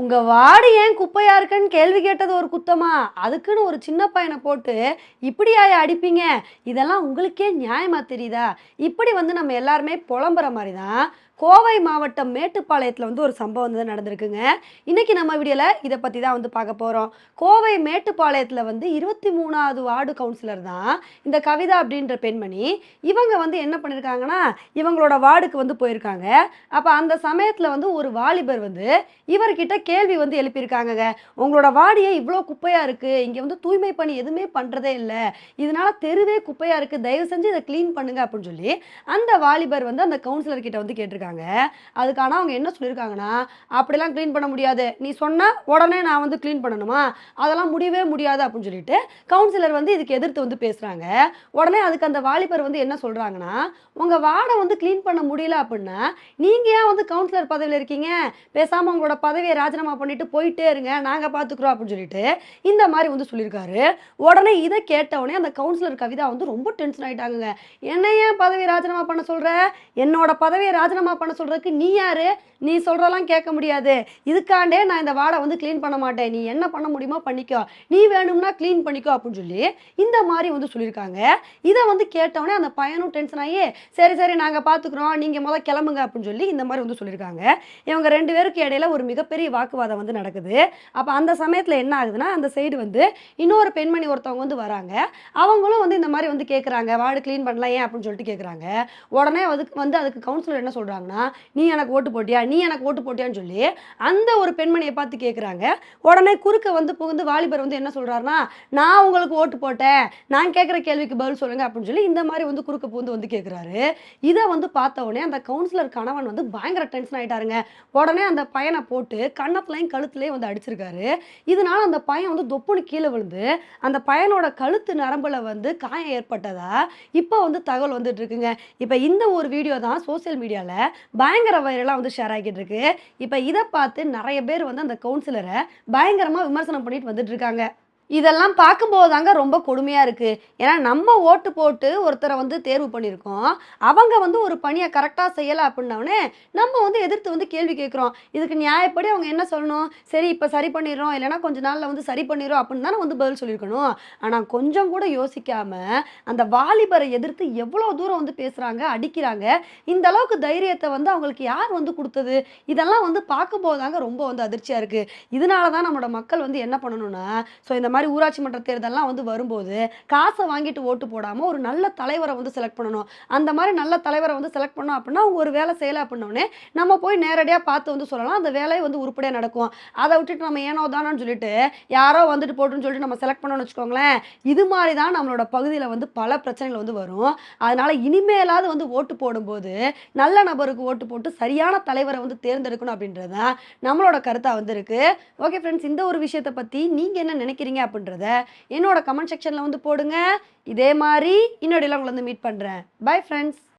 உங்கள் வாடு ஏன் குப்பையாக இருக்குன்னு கேள்வி கேட்டது ஒரு குத்தமா? அதுக்குன்னு ஒரு சின்ன பையனை போட்டு இப்படியாய அடிப்பீங்க? இதெல்லாம் உங்களுக்கே நியாயமாக தெரியுதா? இப்படி வந்து நம்ம எல்லாருமே புலம்புற மாதிரி தான் கோவை மாவட்டம் மேட்டுப்பாளையத்தில் வந்து ஒரு சம்பவம் வந்து நடந்திருக்குங்க. இன்றைக்கி நம்ம வீடியோவில் இதை பற்றி தான் வந்து பார்க்க போகிறோம் கோவை மேட்டுப்பாளையத்தில் வந்து இருபத்தி மூணாவது வார்டு கவுன்சிலர் தான் இந்த கவிதா அப்படின்ற பெண்மணி இவங்க வந்து என்ன பண்ணியிருக்காங்கன்னா இவங்களோட வார்டுக்கு வந்து போயிருக்காங்க. அப்போ அந்த சமயத்தில் வந்து ஒரு வாலிபர் வந்து இவர்கிட்ட கேள்வி வந்து எழுப்பியிருக்காங்கங்க. உங்களோட வாடியே இவ்வளோ குப்பையாக இருக்குது இங்கே வந்து தூய்மை பணி எதுவுமே பண்ணுறதே இல்லை. இதனால் தெருவே குப்பையாக இருக்குது தயவு செஞ்சு இதை க்ளீன் பண்ணுங்க அப்படின்னு சொல்லி அந்த வாலிபர் வந்து அந்த கவுன்சிலர்கிட்ட வந்து கேட்டிருக்காங்க. அதுக்கான அவங்க என்ன சொல்லியிருக்காங்கன்னா அப்படிலாம் க்ளீன் பண்ண முடியாது. நீ சொன்னால் உடனே நான் வந்து க்ளீன் பண்ணணுமா? அதெல்லாம் முடியவே முடியாது அப்படின்னு சொல்லிட்டு கவுன்சிலர் வந்து இதுக்கு எதிர்த்து வந்து பேசுகிறாங்க உடனே அதுக்கு அந்த வாலிபர் வந்து என்ன சொல்கிறாங்கன்னா உங்கள் வார்டை வந்து க்ளீன் பண்ண முடியல அப்படின்னா நீங்கள் ஏன் வந்து கவுன்சிலர் பதவியில் இருக்கீங்க? பேசாமல் உங்களோட பதவியை ராஜினாமா பண்ணிட்டு போயிட்டே இருங்க. நாங்கள் பார்த்துக்குறோம் அப்படின்னு சொல்லிட்டு இந்த மாதிரி வந்து சொல்லியிருக்காரு. உடனே இதை கேட்டவுடனே அந்த கவுன்சிலர் கவிதா வந்து ரொம்ப டென்ஷன் ஆகிட்டாங்க என்ன ஏன் பதவியை ராஜினாமா பண்ண சொல்கிற என்னோட பதவியை ராஜினாமா பண்ண சொல்கிறதுக்கு நீ யாரு? நீ சொல்கிறலாம் கேட்க முடியாது. இதுக்காண்டே நான் இந்த வாடை வந்து க்ளீன் பண்ண மாட்டேன். நீ என்ன பண்ண முடியுமோ பண்ணிக்கோ. நீ வேணும்னா க்ளீன் பண்ணிக்கோ அப்படின்னு சொல்லி இந்த மாதிரி வந்து சொல்லியிருக்காங்க. இதை வந்து கேட்டவொடனே அந்த பையனும் டென்ஷன் ஆகி சரி சரி நாங்கள் பார்த்துக்குறோம் நீங்கள் முதல் கிளம்புங்க அப்படின்னு சொல்லி இந்த மாதிரி வந்து சொல்லியிருக்காங்க. இவங்க ரெண்டு பேருக்கு இடையில ஒரு மிகப்பெரிய வாக்குவாதம் வந்து நடக்குது. அப்போ அந்த சமயத்தில் என்ன ஆகுதுன்னா அந்த சைடு வந்து இன்னொரு பெண்மணி ஒருத்தவங்க வந்து வராங்க. அவங்களும் வந்து இந்த மாதிரி வந்து கேட்குறாங்க வார்டு க்ளீன் பண்ணலாம் ஏன் அப்படின்னு சொல்லிட்டு கேட்குறாங்க உடனே அதுக்கு வந்து அதுக்கு கவுன்சிலர் என்ன சொல்கிறாங்கன்னா நீ எனக்கு ஓட்டு போட்டியா? நீ எனக்கு ஓட்டு போட்டியான்னு சொல்லி அந்த ஒரு பெண்மணியை பார்த்து கேட்குறாங்க உடனே குறுக்க வந்து புகுந்து வாலிபர் வந்து என்ன சொல்கிறாருன்னா நான் உங்களுக்கு ஓட்டு போட்டேன். நான் கேட்குற கேள்விக்கு பதில் சொல்லுங்க அப்படின்னு சொல்லி இந்த மாதிரி வந்து குறுக்க புகுந்து வந்து கேட்குறாரு இதை வந்து பார்த்த உடனே அந்த கவுன்சிலர் கணவன் வந்து பயங்கர டென்ஷன் ஆயிட்டாருங்க. உடனே அந்த பையனை போட்டு கண்ணத்துலையும் கழுத்துலையும் வந்து அடிச்சிருக்காரு. இதனால அந்த பையன் வந்து தொப்புன்னு கீழே விழுந்து அந்த பையனோட கழுத்து நரம்பில் வந்து காயம் ஏற்பட்டதா இப்போ வந்து தகவல் வந்துட்டு இருக்குங்க. இப்போ இந்த ஒரு வீடியோ தான் சோஷியல் மீடியாவில் பயங்கர வைரலாக வந்து ஷேர் ஆகிட்டு இருக்கு. இப்போ இதை பார்த்து நிறைய பேர் வந்து அந்த கவுன்சிலரை பயங்கரமாக விமர்சனம் பண்ணிட்டு வந்துட்டு இருக்காங்க. இதெல்லாம் பார்க்கும்போது தாங்க ரொம்ப கொடுமையாக இருக்குது ஏன்னா நம்ம ஓட்டு போட்டு ஒருத்தரை வந்து தேர்வு பண்ணியிருக்கோம். அவங்க வந்து ஒரு பணியை கரெக்டாக செய்யலை அப்படின்னோடனே நம்ம வந்து எதிர்த்து வந்து கேள்வி கேட்குறோம். இதுக்கு நியாயப்படி அவங்க என்ன சொல்லணும்? சரி இப்போ சரி பண்ணிடுறோம். இல்லைன்னா கொஞ்ச நாளில் வந்து சரி பண்ணிடுறோம் அப்படின்னு தானே வந்து பதில் சொல்லியிருக்கணும். ஆனால் கொஞ்சம் கூட யோசிக்காமல் அந்த வாலிபரை எதிர்த்து எவ்வளோ தூரம் வந்து பேசுகிறாங்க அடிக்கிறாங்க இந்த அளவுக்கு தைரியத்தை வந்து அவங்களுக்கு யார் வந்து கொடுத்தது? இதெல்லாம் வந்து பார்க்கும்போது தாங்க ரொம்ப வந்து அதிர்ச்சியாக இருக்குது இதனால தான் நம்மளோட மக்கள் வந்து என்ன பண்ணணும்னா ஸோ இந்த மாதிரி மாதிரி ஊராட்சி மன்ற தேர்தலெலாம் வந்து வரும்போது காசை வாங்கிட்டு ஓட்டு போடாமல் ஒரு நல்ல தலைவரை வந்து செலக்ட் பண்ணணும். அந்த மாதிரி நல்ல தலைவரை வந்து செலக்ட் பண்ணோம் அப்படின்னா அவங்க ஒரு வேலை செய்யலை அப்படின்னோடனே நம்ம போய் நேரடியாக பார்த்து வந்து சொல்லலாம். அந்த வேலையை வந்து உருப்படியாக நடக்கும். அதை விட்டுட்டு நம்ம ஏனோ தானோன்னு சொல்லிட்டு யாரோ வந்துட்டு போட்டுன்னு சொல்லிட்டு நம்ம செலக்ட் பண்ணோம்னு வச்சுக்கோங்களேன் இது மாதிரி தான் நம்மளோட பகுதியில் வந்து பல பிரச்சனைகள் வந்து வரும். அதனால் இனிமேலாவது வந்து ஓட்டு போடும்போது நல்ல நபருக்கு ஓட்டு போட்டு சரியான தலைவரை வந்து தேர்ந்தெடுக்கணும் அப்படின்றது தான் நம்மளோட கருத்தாக வந்து இருக்குது ஓகே ஃப்ரெண்ட்ஸ் இந்த ஒரு விஷயத்தை பற்றி நீங்கள் என்ன நினைக்கிறீங்க அப்படின்றத என்னோட கமெண்ட் செக்ஷனில் வந்து போடுங்க. இதே மாதிரி இன்னொடையில் உங்களை வந்து மீட் பண்ணுறேன் பை ஃப்ரெண்ட்ஸ்